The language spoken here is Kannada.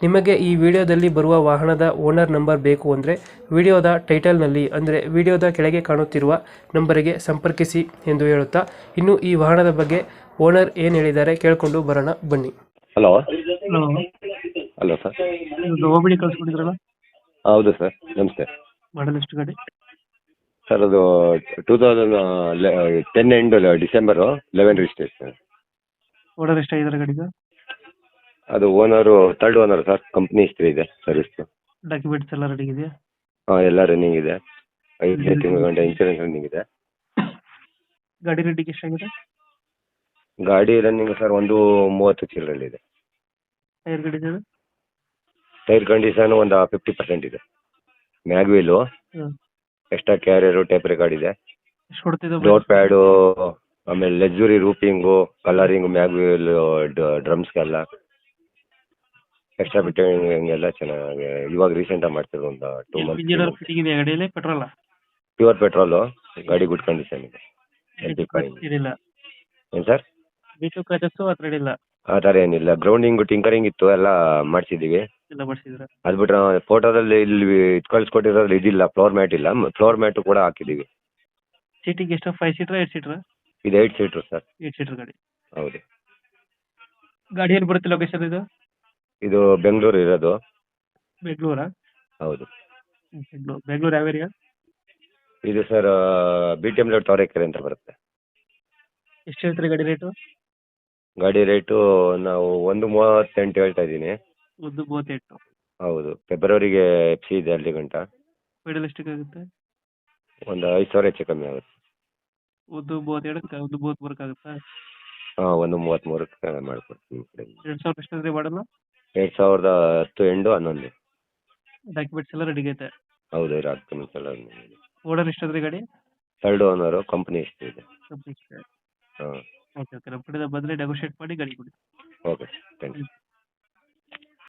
ನಿಮಗೆ ಈ ವಿಡಿಯೋದಲ್ಲಿ ಬರುವ ವಾಹನದ ಓನರ್ ನಂಬರ್ ಬೇಕು ಅಂದರೆ ವಿಡಿಯೋದ ಟೈಟಲ್ನಲ್ಲಿ ಅಂದರೆ ವಿಡಿಯೋದ ಕೆಳಗೆ ಕಾಣುತ್ತಿರುವ ನಂಬರಿಗೆ ಸಂಪರ್ಕಿಸಿ ಎಂದು ಹೇಳುತ್ತಾ ಇನ್ನು ಈ ವಾಹನದ ಬಗ್ಗೆ ಓನರ್ ಏನು ಹೇಳಿದ್ದಾರೆ ಕೇಳಿಕೊಂಡು ಬರೋಣ ಬನ್ನಿ. ಹಲೋ. ಹಲೋ. Hello sir. ಕಳ್ಸ್ಕೊಂಡಿದ್ರಲ್ಲ? ಹೌದು ಸರ್ ನಮಸ್ತೆ. ಮಾಡಲ್ ಎಷ್ಟು ಗಾಡಿ? ಸರ್ ಅದು two thousand ten end December eleven registration odour ಎಷ್ಟಾಗಿದ್ದಾರೆ ಗಾಡಿಗೆ ಅದು owner third owner sir company history ಇದೆ ಸರ್ವಿಸ್ ಡಾಕ್ಯುಮೆಂಟ್ಸ್ ಎಲ್ಲ ರೆಡಿ ಇದೆಯಾ? ಹಾ ಎಲ್ಲ ರನ್ನಿಂಗ್ ಇದೆ. ಐದನೇ ತಿಂಗಳ ಗಂಟೆ ಇನ್ಶೂರೆನ್ಸ್ ರನ್ನಿಂಗ್ ಇದೆ. ಗಾಡಿ ರೆಡಿಗೆ ಎಷ್ಟಾಗಿದೆ ಗಾಡಿ ರನ್ನಿಂಗ್ ಸರ್ ಒಂದು ಮೂವತ್ತು ಚಿಲ್ಲರಲ್ಲಿದೆ ಟೈರ್ ಗಾಡಿ ಇದೆ ಟೈರ್ ಕಂಡೀಷನ್ ಒಂದು ಫಿಫ್ಟಿ ಪರ್ಸೆಂಟ್ ಇದೆ. ಮ್ಯಾಗ್ವೀಲು ಹ್ಞೂ ಎಕ್ಸ್ಟ್ರಾ ಕ್ಯಾರಿಯರು ಟೈಪ್ ರೆಕಾರ್ಡ್ ಇದೆ. ಎಷ್ಟು ಕೊಡ್ತಿದ್ದೆ ಡೋರ್ ಪ್ಯಾಡು ಆಮೇಲೆ luxury roofing colouring mag wheel ಡ್ರಮ್ಸ್ಗೆಲ್ಲ extra fitting ಎಲ್ಲ ಚೆನ್ನಾಗಿ ಇವಾಗ ರೀಸೆಂಟಾಗಿ ಮಾಡ್ತಿರೋ ಒಂದು ಟೂ ಇಂಜಿನಿಯರ್ ಮಂತ್ಸ್ ಫಿಟ್ಟಿಂಗ್ ಗಾಡಿಯಲ್ಲಿ ಪೆಟ್ರೋಲ ಪ್ಯೂರ್ ಪೆಟ್ರೋಲು ಗಾಡಿ ಗುಡ್ ಕಂಡೀಷನ್ ಇದೆ. ಎಲ್ ಪಿ ಫೈನ್ ಏನು ಸರ್ ಬಿ ಟು ಕ್ರಚಸ್ಸು ಆ ಥರ ಏನಿಲ್ಲ. ಆ ಥರ ಏನಿಲ್ಲ. ಗ್ರೌಂಡಿಂಗು ಟಿಂಕರಿಂಗ್ ಇತ್ತು ಎಲ್ಲ ಮಾಡಿಸಿದ್ದೀವಿ ಎಲ್ಲ ಮಾಡಿಸಿದ್ರ? ಅದು ಬಿಟ್ಟರೆ ಫೋಟೋದಲ್ಲಿ ಇಲ್ಲಿ ಇದು ಕಳ್ಸಿಕೊಟ್ಟಿರೋದು ಇದಿಲ್ಲ ಫ್ಲೋರ್ ಮ್ಯಾಟ್ ಇಲ್ಲ. ಫ್ಲೋರ್ ಮ್ಯಾಟು ಕೂಡ ಹಾಕಿದ್ದೀವಿ ಸೀಟಿಂಗ್ ಎಷ್ಟು ಫೈವ್ ಸೀಟ್ರಾ ಏಟ್ ಸೀಟ್ರಾ ಇದು eight seater sir eight seater ಗಾಡಿ. ಹೌದು. ಗಾಡಿ ಎಲ್ಲಿ ಬರುತ್ತೆ ಲೊಕೇಶನ್ ಇದು? ಇದು ಬೆಂಗಳೂರು ಇರೋದು. ಬೆಂಗಳೂರಾ? ಹೌದು. ಬೆಂಗಳೂರು ಬೆಂಗಳೂರು ಯಾವ ಏರಿಯಾ ಇದು sir B T M layout Tavarekere ಅಂತ ಬರುತ್ತೆ. ಎಷ್ಟು ಹೇಳ್ತೀರಿ ಗಾಡಿ ರೇಟು ಗಾಡಿ ರೇಟು ನಾವು ಒಂದು ಮೂವತ್ತೆಂಟು ಹೇಳ್ತಾ ಇದ್ದೀನಿ. ಒಂದು ಮೂವತ್ತೆಂಟು. ಹೌದು ಫೆಬ್ರವರಿಗೆ ಎಫ್ ಸಿ ಇದೆ ಅಲ್ಲಿ ಗಂಟ. ಫೈನಲ್ ಎಷ್ಟಕ್ಕಾಗುತ್ತೆ ಒಂದು ಐದು ಸಾವಿರ ಹೆಚ್ಚು ಕಮ್ಮಿ ಆಗುತ್ತೆ. ಒಂದು ಮೂವತ್ತೆರಡಕ್ಕೆ ಒಂದು ಮೂವತ್ತ್ಮೂರಕ್ಕೆ ಆಗುತ್ತಾ? ಹಾಂ ಒಂದು ಮೂವತ್ತ್ಮೂರಕ್ಕೆ ಮಾಡಿಕೊಡ್ತೀನಿ. ಎರಡು ಸಾವಿರ ಎಷ್ಟಾದ್ರೆ ಮಾಡಲ್ಲ? ಎರಡು ಸಾವಿರದ ಹತ್ತು ಎಂಡು ಹನ್ನೊಂದು. ಡಾಕ್ಯುಮೆಂಟ್ಸ್ ಎಲ್ಲ ರೆಡಿ ಐತೆ ಹೌದು ಡಾಕ್ಯುಮೆಂಟ್ಸ್ ಎಲ್ಲ ಓನರ್ ಎಷ್ಟಾದ್ರೆ ಗಾಡಿ? ಥರ್ಡ್ ಓನರು ಕಂಪ್ನಿ ಎಷ್ಟು ಇದೆ? ಹಾಂ. ಓಕೆ ಓಕೆ ನಮ್ಮ ಕಡೆಯಿಂದ ಬಂದರೆ ನೆಗೋಷಿಯೇಟ್ ಮಾಡಿ ಗಾಡಿ ಕೊಡಿ. Okay thank you